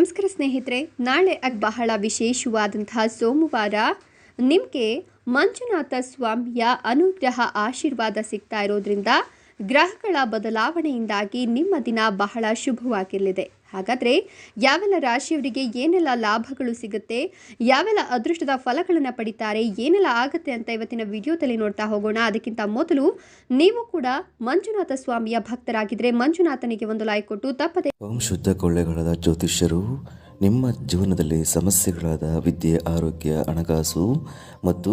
ನಮಸ್ಕಾರ ಸ್ನೇಹಿತರೆ ನಾಳೆ ಬಹಳ ವಿಶೇಷವಾದಂತಹ ಸೋಮವಾರ ನಿಮಗೆ ಮಂಜುನಾಥ ಸ್ವಾಮಿಯ ಅನುಗ್ರಹ ಆಶೀರ್ವಾದ ಸಿಗ್ತಾ ಇರೋದ್ರಿಂದ ಗ್ರಹಗಳ ಬದಲಾವಣೆಯಿಂದಾಗಿ ನಿಮ್ಮ ದಿನ ಬಹಳ ಶುಭವಾಗಿರಲಿದೆ. ಹಾಗಾದರೆ ಯಾವೆಲ್ಲ ರಾಶಿಯವರಿಗೆ ಏನೆಲ್ಲ ಲಾಭಗಳು ಸಿಗುತ್ತೆ, ಯಾವೆಲ್ಲ ಅದೃಷ್ಟದ ಫಲಗಳನ್ನು ಪಡಿತಾರೆ, ಏನೆಲ್ಲ ಆಗುತ್ತೆ ಅಂತ ಇವತ್ತಿನ ವಿಡಿಯೋದಲ್ಲಿ ನೋಡ್ತಾ ಹೋಗೋಣ. ಅದಕ್ಕಿಂತ ಮೊದಲು ನೀವು ಕೂಡ ಮಂಜುನಾಥ ಸ್ವಾಮಿಯ ಭಕ್ತರಾಗಿದ್ದರೆ ಮಂಜುನಾಥನಿಗೆ ಒಂದು ಲೈಕ್ ಕೊಟ್ಟು ತಪ್ಪದೆ ಓಂ ಶುದ್ಧ ಕೊಳ್ಳೆಗಳಾದ ಜ್ಯೋತಿಷ್ಯರು, ನಿಮ್ಮ ಜೀವನದಲ್ಲಿ ಸಮಸ್ಯೆಗಳಾದ ವಿದ್ಯೆ, ಆರೋಗ್ಯ, ಹಣಕಾಸು ಮತ್ತು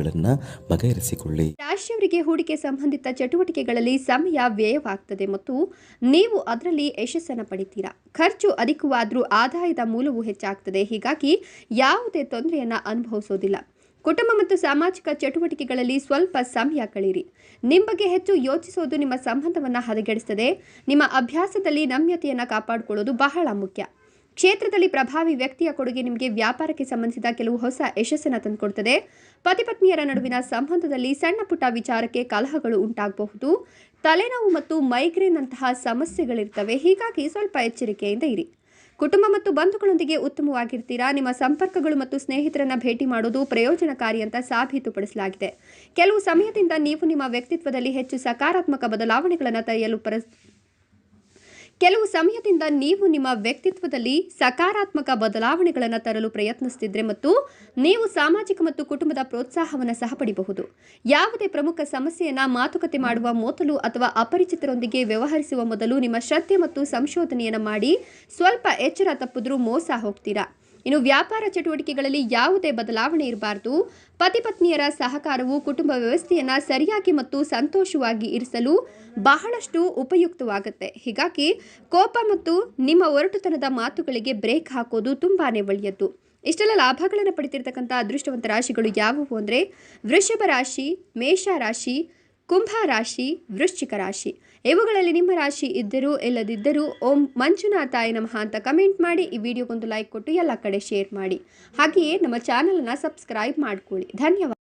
ಸಮಸ್ಯೆಗಳನ್ನು ಬಗೆಹರಿಸಿಕೊಳ್ಳಿ. ರಾಶಿಯವರಿಗೆ ಹೂಡಿಕೆ ಸಂಬಂಧಿತ ಚಟುವಟಿಕೆಗಳಲ್ಲಿ ಸಮಯ ವ್ಯಯವಾಗ್ತದೆ ಮತ್ತು ನೀವು ಅದರಲ್ಲಿ ಯಶಸ್ಸನ್ನು ಪಡಿತೀರಾ? ಖರ್ಚು ಅಧಿಕವಾದರೂ ಆದಾಯದ ಮೂಲವು ಹೆಚ್ಚಾಗ್ತದೆ, ಹೀಗಾಗಿ ಯಾವುದೇ ತೊಂದರೆಯನ್ನು ಅನುಭವಿಸೋದಿಲ್ಲ. ಕುಟುಂಬ ಮತ್ತು ಸಾಮಾಜಿಕ ಚಟುವಟಿಕೆಗಳಲ್ಲಿ ಸ್ವಲ್ಪ ಸಮಯ ಕಳೀರಿ. ನಿಮ್ಮ ಬಗ್ಗೆ ಹೆಚ್ಚು ಯೋಚಿಸೋದು ನಿಮ್ಮ ಸಂಬಂಧವನ್ನು ಹದಗೆಡಿಸ್ತದೆ. ನಿಮ್ಮ ಅಭ್ಯಾಸದಲ್ಲಿ ನಮ್ಯತೆಯನ್ನು ಕಾಪಾಡಿಕೊಳ್ಳೋದು ಬಹಳ ಮುಖ್ಯ. ಕ್ಷೇತ್ರದಲ್ಲಿ ಪ್ರಭಾವಿ ವ್ಯಕ್ತಿಯ ಕೊಡುಗೆ ನಿಮಗೆ ವ್ಯಾಪಾರಕ್ಕೆ ಸಂಬಂಧಿಸಿದ ಕೆಲವು ಹೊಸ ಯಶಸ್ಸನ್ನು ತಂದುಕೊಡುತ್ತದೆ ಪತಿಪತ್ನಿಯರ ನಡುವಿನ ಸಂಬಂಧದಲ್ಲಿ ಸಣ್ಣ ಪುಟ್ಟ ವಿಚಾರಕ್ಕೆ ಕಲಹಗಳು ಉಂಟಾಗಬಹುದು. ತಲೆನೋವು ಮತ್ತು ಮೈಗ್ರೇನ್ ಅಂತಹ ಸಮಸ್ಯೆಗಳಿರ್ತವೆ. ಹೀಗಾಗಿ ಸ್ವಲ್ಪ ಎಚ್ಚರಿಕೆಯಿಂದ ಇರಿ. ಕುಟುಂಬ ಮತ್ತು ಬಂಧುಗಳೊಂದಿಗೆ ಉತ್ತಮವಾಗಿರ್ತೀರಾ? ನಿಮ್ಮ ಸಂಪರ್ಕಗಳು ಮತ್ತು ಸ್ನೇಹಿತರನ್ನ ಭೇಟಿ ಮಾಡೋದು ಪ್ರಯೋಜನಕಾರಿ ಅಂತ ಸಾಬೀತುಪಡಿಸಲಾಗಿದೆ. ಕೆಲವು ಸಮಯದಿಂದ ನೀವು ನಿಮ್ಮ ವ್ಯಕ್ತಿತ್ವದಲ್ಲಿ ಹೆಚ್ಚು ಸಕಾರಾತ್ಮಕ ಬದಲಾವಣೆಗಳನ್ನು ತರಲು ಪರ ಕೆಲವು ಸಮಯದಿಂದ ನೀವು ನಿಮ್ಮ ವ್ಯಕ್ತಿತ್ವದಲ್ಲಿ ಸಕಾರಾತ್ಮಕ ಬದಲಾವಣೆಗಳನ್ನು ತರಲು ಪ್ರಯತ್ನಿಸುತ್ತಿದ್ದರೆ ಮತ್ತು ನೀವು ಸಾಮಾಜಿಕ ಮತ್ತು ಕುಟುಂಬದ ಪ್ರೋತ್ಸಾಹವನ್ನು ಸಹ ಪಡಿಬಹುದು. ಯಾವುದೇ ಪ್ರಮುಖ ಸಮಸ್ಯೆಯನ್ನು ಮಾತುಕತೆ ಮಾಡುವ ಮೊದಲು ಅಥವಾ ಅಪರಿಚಿತರೊಂದಿಗೆ ವ್ಯವಹರಿಸುವ ಮೊದಲು ನಿಮ್ಮ ಶ್ರದ್ಧೆ ಮತ್ತು ಸಂಶೋಧನೆಯನ್ನು ಮಾಡಿ, ಸ್ವಲ್ಪ ಎಚ್ಚರ ತಪ್ಪಿದ್ರೂ ಮೋಸ ಹೋಗ್ತೀರಾ? ಇನ್ನು ವ್ಯಾಪಾರ ಚಟುವಟಿಕೆಗಳಲ್ಲಿ ಯಾವುದೇ ಬದಲಾವಣೆ ಇರಬಾರದು. ಪತಿ ಪತ್ನಿಯರ ಸಹಕಾರವು ಕುಟುಂಬ ವ್ಯವಸ್ಥೆಯನ್ನು ಸರಿಯಾಗಿ ಮತ್ತು ಸಂತೋಷವಾಗಿ ಇರಿಸಲು ಬಹಳಷ್ಟು ಉಪಯುಕ್ತವಾಗುತ್ತೆ. ಹೀಗಾಗಿ ಕೋಪ ಮತ್ತು ನಿಮ್ಮ ಒರಟುತನದ ಮಾತುಗಳಿಗೆ ಬ್ರೇಕ್ ಹಾಕೋದು ತುಂಬಾನೇ ಒಳ್ಳೆಯದು. ಇಷ್ಟೆಲ್ಲ ಲಾಭಗಳನ್ನು ಪಡಿತಿರ್ತಕ್ಕಂಥ ಅದೃಷ್ಟವಂತ ರಾಶಿಗಳು ಯಾವುವು ಅಂದರೆ ವೃಷಭ ರಾಶಿ, ಮೇಷ ರಾಶಿ ಕುಂಭ ರಾಶಿ, ವೃಶ್ಚಿಕ ರಾಶಿ. ಇವುಗಳಲ್ಲಿ ನಿಮ್ಮ ರಾಶಿ ಇದ್ದರೂ ಇಲ್ಲದಿದ್ದರೂ ಓಂ ಮಂಜುನಾಥಾಯ ನಮಃ ಅಂತ ಕಮೆಂಟ್ ಮಾಡಿ, ಈ ವಿಡಿಯೋಗೊಂದು ಲೈಕ್ ಕೊಟ್ಟು ಎಲ್ಲ ಕಡೆ ಶೇರ್ ಮಾಡಿ. ಹಾಗೆಯೇ ನಮ್ಮ ಚಾನಲನ್ನು ಸಬ್ಸ್ಕ್ರೈಬ್ ಮಾಡ್ಕೊಳ್ಳಿ. ಧನ್ಯವಾದ.